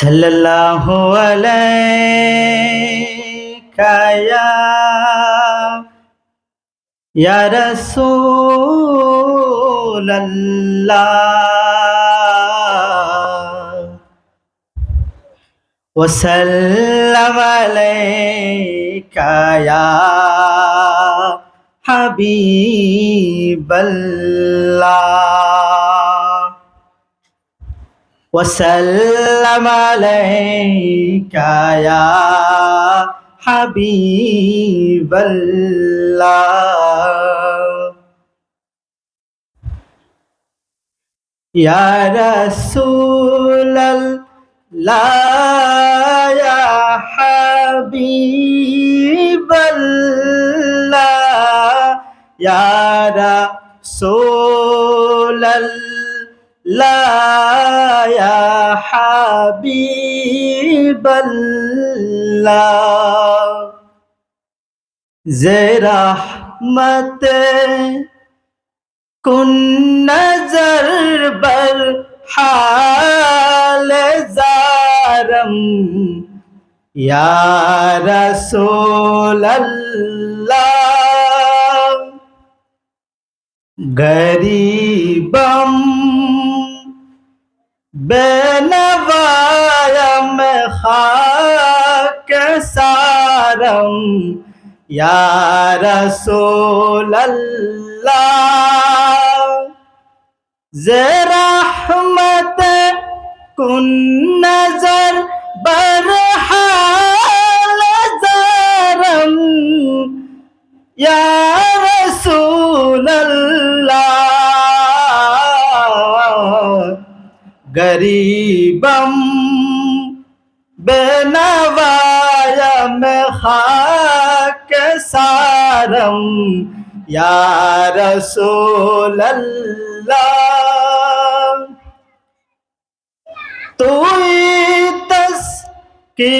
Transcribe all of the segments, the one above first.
সাল্লাল্লাহু আলাইকা ইয়া রাসূলাল্লাহ। ওয়া সাল্লাম আলাইকা ইয়া হাবিবাল্লাহ। وسلم عليك يا حبيب الله. يا رسول الله يا حبيب الله. يا رسول الله. يا حبيب الله زي رحمته کن نظر بر حال زارم یا رسول اللہ غریبم بنوایم خاک سارم. یا رسول اللہ زرحمت کن نظر برحال زارم یا गरीबम बेनवायम खाक सारम, या रसूल तू तस की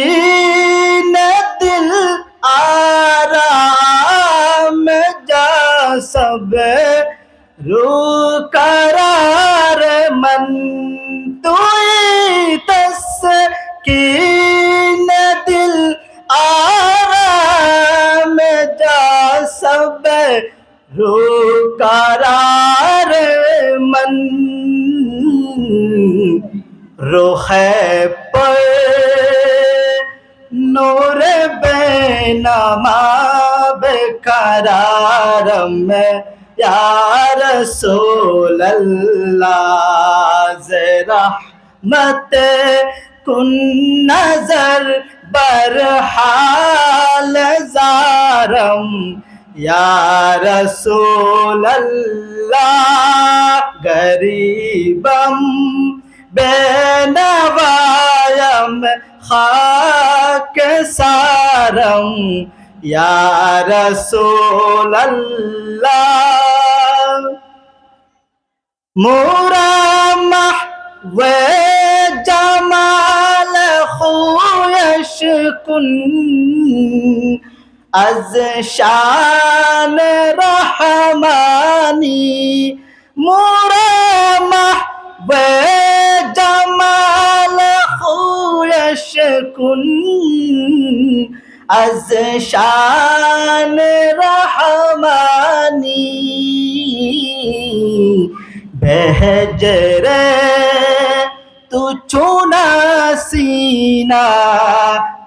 न दिल आराम जा सब रू करार मन। तस न दिल आराम जा सब रो करार मन। रोह पर नूर बेनमा करार में यार सोल्ला जरा رحمت کن نظر بر حال زارم یا رسول اللہ غریبم بے نوایم خاک سارم یا رسول اللہ مورا محوے جمال خویش کن از شان رحمانی مورا محو جمال خویش کن از شان رحمانی بهجره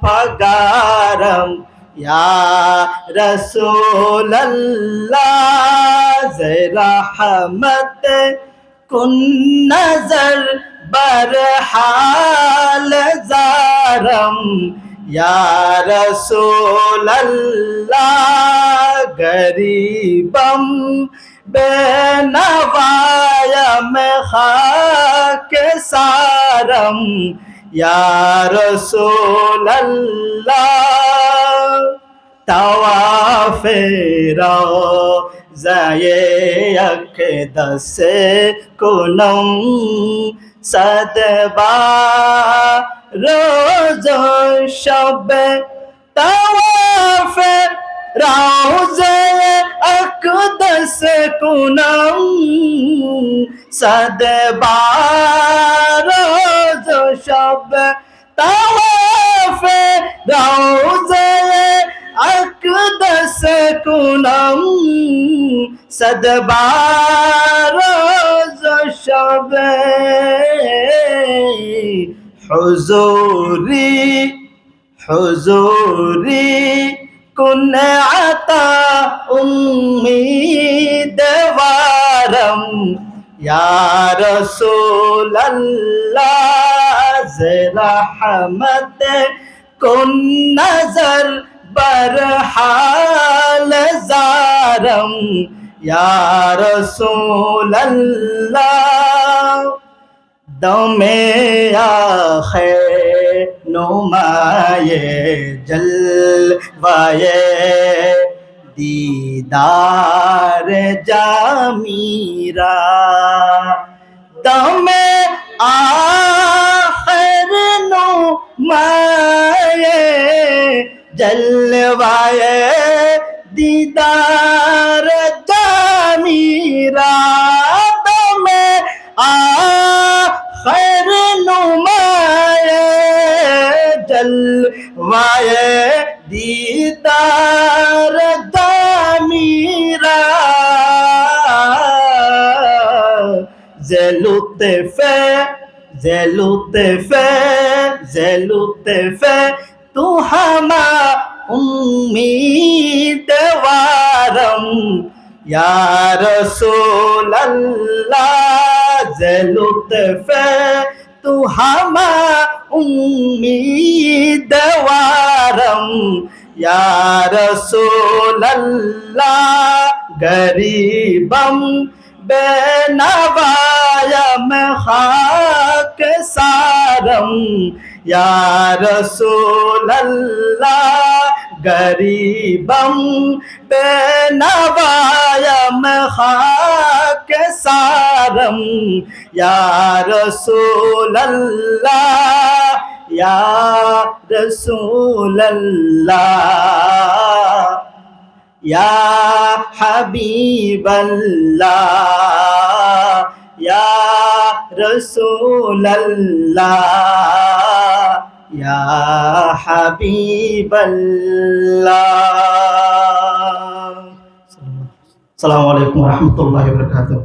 பகாரம் யா ரசோலல்லா ரஹமத் குன் நசர் பர்ஹால ஜாரம் யா ரசோலல்லா கரீபம் बेनवायम खाक सारम ইয়ারসোল্লাহ তাওয়াফের জায়ে আকদসে কুনম সদবা রোজ শবে তাওয়াফে রাউজে আকদস কুনম সদবা সব তাওয়াফে রওজে আকদস কুনম সদবার সবে হুজুরি হুজুরি কুন আতা উম্মিদ ওয়ারম ইয়া রাসূলুল্লাহ رحمت کن نظر بر حال زارم یا رسول اللہ دم آخر نمائے جلوائے دیدار جامیرا دم মায়ে জলবায়ে দিদার জামিরা তুমি আখর নুমায়ে জলবায়ে দিদার জামিরা জলুতে ফে জলুতে ফে लुत्फ तू हमा उम्मीद वारम या रसूल अल्लाह लुत्फ तू हमा उम्मीद वारम या रसूल अल्लाह गरीबम बेनवायम खा சாரம் யாரசோலல்லா கரீபம் பேனவாயம் ஹாக்க சாரம் யாரசோலல்லா யா ரசூலல்லா யா ஹபீபல்லா رسول الله يا حبيب الله السلام عليكم ورحمة الله وبركاته